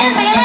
ก็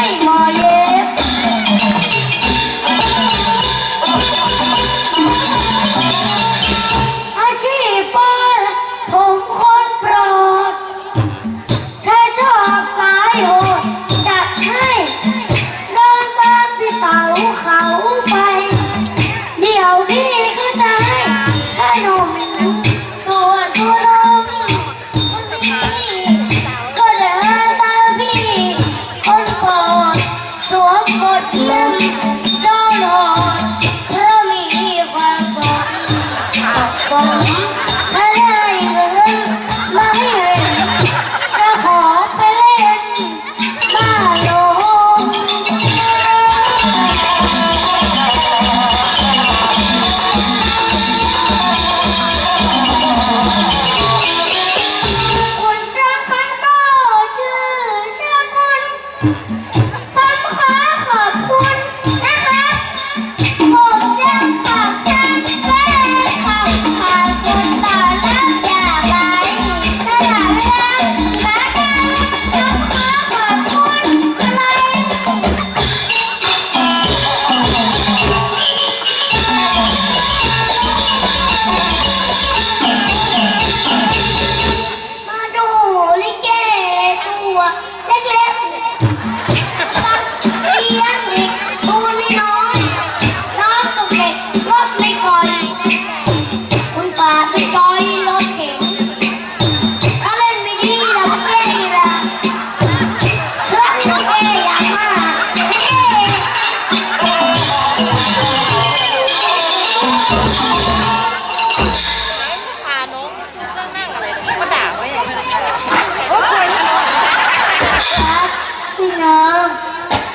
อง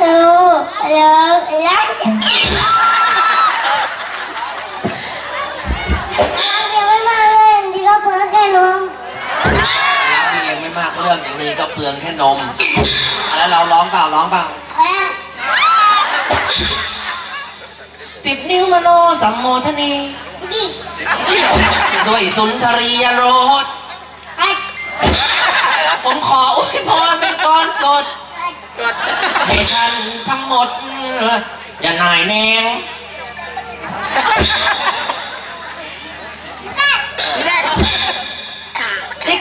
ตูเลิกรักรักเดี๋ยวไม่มาเลยอย่างนี้ก็เพิ่งแค่น้องรักนี่ยังไม่มากเรื่องอย่างนี้ก็เปลืองแค่นม แล้วเราร้องเปล่าร้องเปล่าแล้วสิบนิ้วมโนสัมโมทนี ดิด้วยสุนทรียรส ไอ้ผมขออวยพรเป็นก้อนสด ให้ท่านทั้งหมด อย่าหน่ายแนงติ๊ก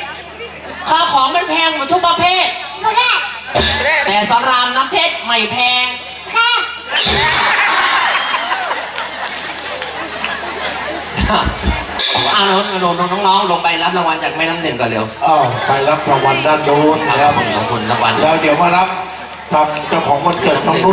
ข้าวของมันแพงหมดทุกประเภทก็แค่แต่สรามน้ำเพชรไม่แพงแค่เอาน้องน้องน้องๆลงไปรับรางวัลจากแม่น้ำหนึ่งก่อนเร็ว อ้าวไปรับรางวัลด้านโน้นครับแล้วผมขอบคุณรางวัล แล้วเดี๋ยวมารับ ทางเจ้าของวันเกิดตรงนุ่น